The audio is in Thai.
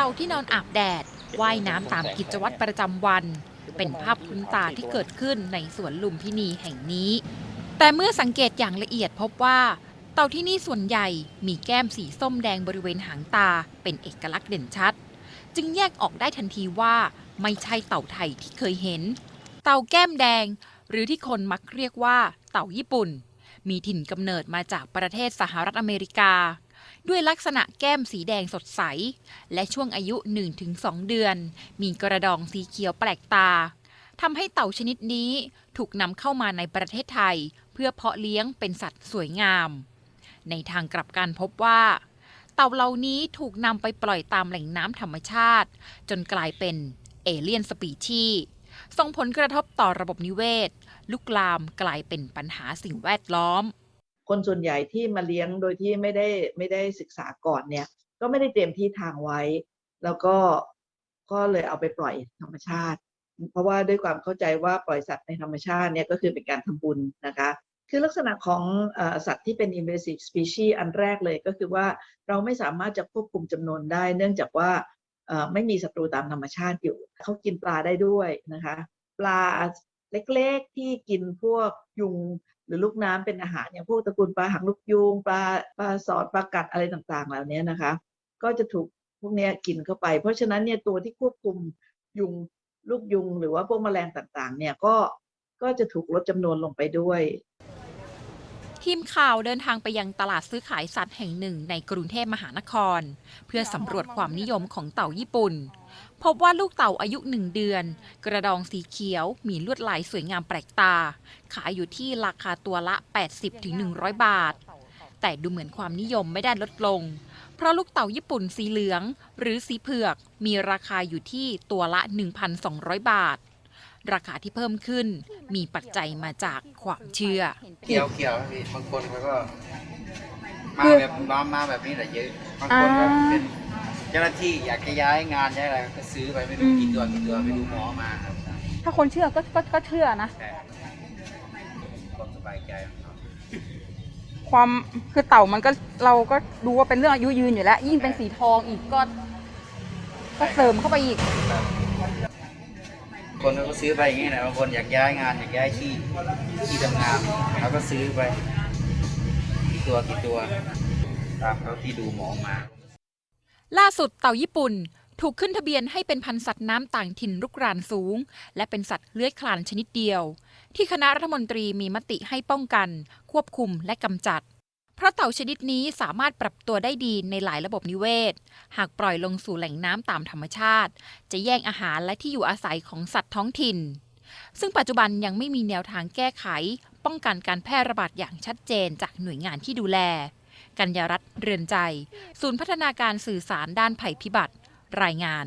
ต่าที่นอนอาบแดด ว่ายน้ำตามกิจวัตรประจำวัน เป็นภาพคุ้นตาที่เกิดขึ้นในสวนลุมพินีแห่งนี้ แต่เมื่อสังเกตอย่างละเอียดพบว่า เต่าที่นี่ส่วนใหญ่มีแก้มสีส้มแดงบริเวณหางตา เป็นเอกลักษณ์เด่นชัด จึงแยกออกได้ทันทีว่าไม่ใช่เต่าไทยที่เคยเห็น เต่าแก้มแดง หรือที่คนมักเรียกว่า เต่าญี่ปุ่น มีถิ่นกำเนิดมาจากประเทศสหรัฐอเมริกา ด้วยลักษณะแก้มสีแดงสดใส และช่วงอายุ 1-2 เดือน มีกระดองสีเขียวแปลกตาทำให้เต่าชนิดนี้ถูกนำเข้ามาในประเทศไทย เพื่อเพาะเลี้ยงเป็นสัตว์สวยงาม ในทางกลับกันพบว่า เต่าเหล่านี้ถูกนำไปปล่อยตามแหล่งน้ำธรรมชาติ จนกลายเป็นเอเลียนสปีชีส์ส่งผลกระทบต่อระบบนิเวศ ลุกลามกลายเป็นปัญหาสิ่งแวดล้อม คนส่วนใหญ่ที่มาเลี้ยงโดยที่ไม่ได้ไม่ได้ศึกษาก่อนเนี่ย ก็ไม่ได้เตรียมที่ทางไว้ แล้วก็ก็เลยเอาไปปล่อยธรรมชาติ เพราะว่าด้วยความเข้าใจว่าปล่อยสัตว์ในธรรมชาติเนี่ยก็คือเป็นการทำบุญนะคะ คือลักษณะของอสัตว์ที่เป็น invasive species อันแรกเลยก็คือว่าเราไม่สามารถจะควบคุมจำนวนได้ เนื่องจากว่าไม่มีศัตรูตามธรรมชาติอยู่ เขากินปลาได้ด้วยนะคะ ปลาเล็กๆที่กินพวกยุง หรือลูกน้ำเป็นอาหารอย่างพวกตระกูลปลาหางลูกยูงปลาปลาสอดปลากัดอะไรต่างๆ เหล่านี้นะคะ ก็จะถูกพวกนี้กินเข้าไป เพราะฉะนั้นเนี่ยตัวที่ควบคุมยุงลูกยุง หรือว่าพวกแมลงต่างๆ เนี่ยก็ก็จะถูกลดจำนวนลงไปด้วย ทีมข่าวเดินทางไปยังตลาดซื้อขายสัตว์แห่งหนึ่งในกรุงเทพมหานคร เพื่อสำรวจความนิยมของเต่าญี่ปุ่น พบว่าลูกเต่าอายุหนึ่งเดือน กระดองสีเขียว มีลวดลายสวยงามแปลกตา ขายอยู่ที่ราคาตัวละ 80-100 บาท แต่ดูเหมือนความนิยมไม่ได้ลดลง เพราะลูกเต่าญี่ปุ่นสีเหลือง หรือสีเผือก มีราคาอยู่ที่ตัวละ 1,200 บาท ราคาที่เพิ่มขึ้น มีปัจจัยมาจากความเชื่อเขียวเขียวพี่บางคนเขาก็มาแบบมามาแบบนี้แหละเยอะบางคนก็เป็นเจ้าหน้าที่อยากจะย้ายงานย้ายอะไรก็ซื้อไปไม่รู้กี่ตัวกี่ตัวไปดูหมอมาครับถ้าคนเชื่อก็ก็ก็เชื่อนะแต่ความสบายใจของเขาความคือเต่ามันก็เราก็ดูว่าเป็นเรื่องอายุยืนอยู่แล้ว ยิ่งเป็นสีทองอีกก็ ก็เสริมเข้าไปอีก คนเขาก็ซื้อไปอย่างนี้นะบางคนอยากย้ายงานอยากย้ายที่ที่ทำงานเขาก็ซื้อไปกี่ตัวกี่ตัว ตามเขาที่ดูหมอมาล่าสุดเต่าญี่ปุ่นถูกขึ้นทะเบียนให้เป็นพันธุ์สัตว์น้ำต่างถิ่นรุกรานสูง และเป็นสัตว์เลื้อยคลานชนิดเดียว ที่คณะรัฐมนตรีมีมติให้ป้องกัน ควบคุมและกำจัด เพราะเต่าชนิดนี้สามารถปรับตัวได้ดีในหลายระบบนิเวศ หากปล่อยลงสู่แหล่งน้ำตามธรรมชาติ จะแย่งอาหารและที่อยู่อาศัยของสัตว์ท้องถิ่น ซึ่งปัจจุบันยังไม่มีแนวทางแก้ไข ป้องกันการแพร่ระบาดอย่างชัดเจนจากหน่วยงานที่ดูแล กัญญารัตน์เรือนใจ ศูนย์พัฒนาการสื่อสารด้านภัยพิบัติ รายงาน